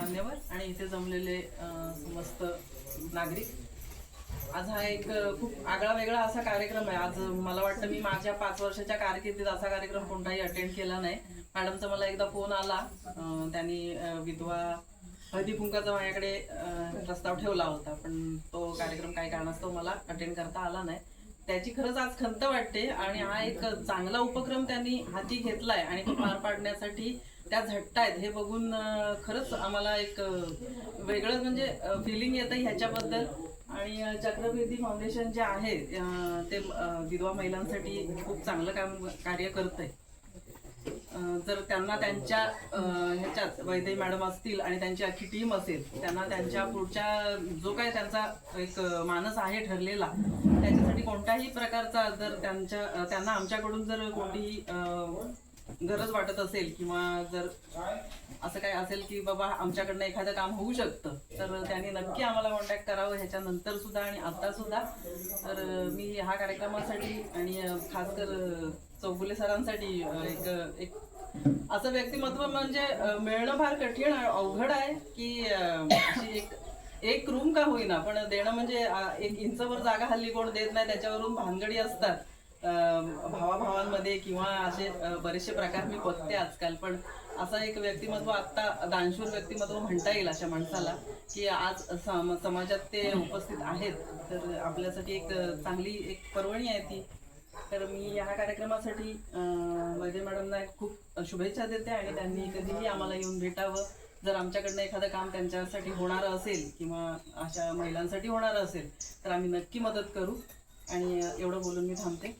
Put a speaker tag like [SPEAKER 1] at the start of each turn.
[SPEAKER 1] मान्यवर आणि इथे जमलेले समस्त नागरिक. आज हा एक खूप आगळा वेगळा असा कार्यक्रम आहे. आज मला वाटतं मी माझ्या पाच वर्षाच्या कारकिर्दीत असा कार्यक्रम कोणताही अटेंड केला नाही. मॅडमचा मला एकदा फोन आला. त्यांनी विधवा हळदी कुंकाचा माझ्याकडे प्रस्ताव ठेवला होता. पण तो कार्यक्रम काही कारणास्तव मला अटेंड करता आला नाही. त्याची खरंच आज खंत वाटते आणि हा एक चांगला उपक्रम त्यांनी हाती घेतलाय आणि तो पार पाडण्यासाठी त्या झटतायत हे बघून खरंच आम्हाला एक वेगळं म्हणजे फिलिंग येतं ह्याच्याबद्दल. आणि चक्रवेदी फाउंडेशन जे आहे ते विधवा महिलांसाठी खूप चांगलं काम कार्य करत आहे जर त्यांना त्यांच्या ह्याच्यात वैद्य मॅडम असतील आणि त्यांची अख्खी टीम असेल त्यांना त्यांच्या पुढच्या जो काही त्यांचा एक मानस आहे ठरलेला त्याच्यासाठी कोणत्याही प्रकारचा जर त्यांच्या त्यांना आमच्याकडून जर कोणतीही गरज वाटत असेल किंवा जर असं काय असेल की बाबा आमच्याकडनं एखादं काम होऊ शकतं तर त्यांनी नक्की आम्हाला कॉन्टॅक्ट करावं. ह्याच्यानंतर सुद्धा आणि आता सुद्धा. तर मी ह्या कार्यक्रमासाठी आणि खास कर चौगुले सरांसाठी एक एक असं व्यक्तिमत्व म्हणजे मिळणं फार कठीण अवघड आहे की अशी एक एक रूम का होईना. पण देणं म्हणजे एक इंचवर जागा हल्ली कोण देत नाही त्याच्यावरून भानगडी असतात. भावाभावांमध्ये किंवा असे बरेचसे प्रकार मी बघते आजकाल. पण असा एक व्यक्तिमत्व आता दानशूर व्यक्तिमत्व म्हणता येईल अशा माणसाला की आज सम- समाजात ते उपस्थित आहेत. तर आपल्यासाठी एक चांगली एक पर्वणी आहे ती. तर मी ह्या कार्यक्रमासाठी वैद्य मॅडमना खूप शुभेच्छा देते आणि त्यांनी कधीही आम्हाला येऊन भेटावं. जर आमच्याकडनं एखादं काम त्यांच्यासाठी होणारं असेल किंवा अशा महिलांसाठी होणारं असेल तर आम्ही नक्की मदत करू. आणि एवढं बोलून मी थांबते.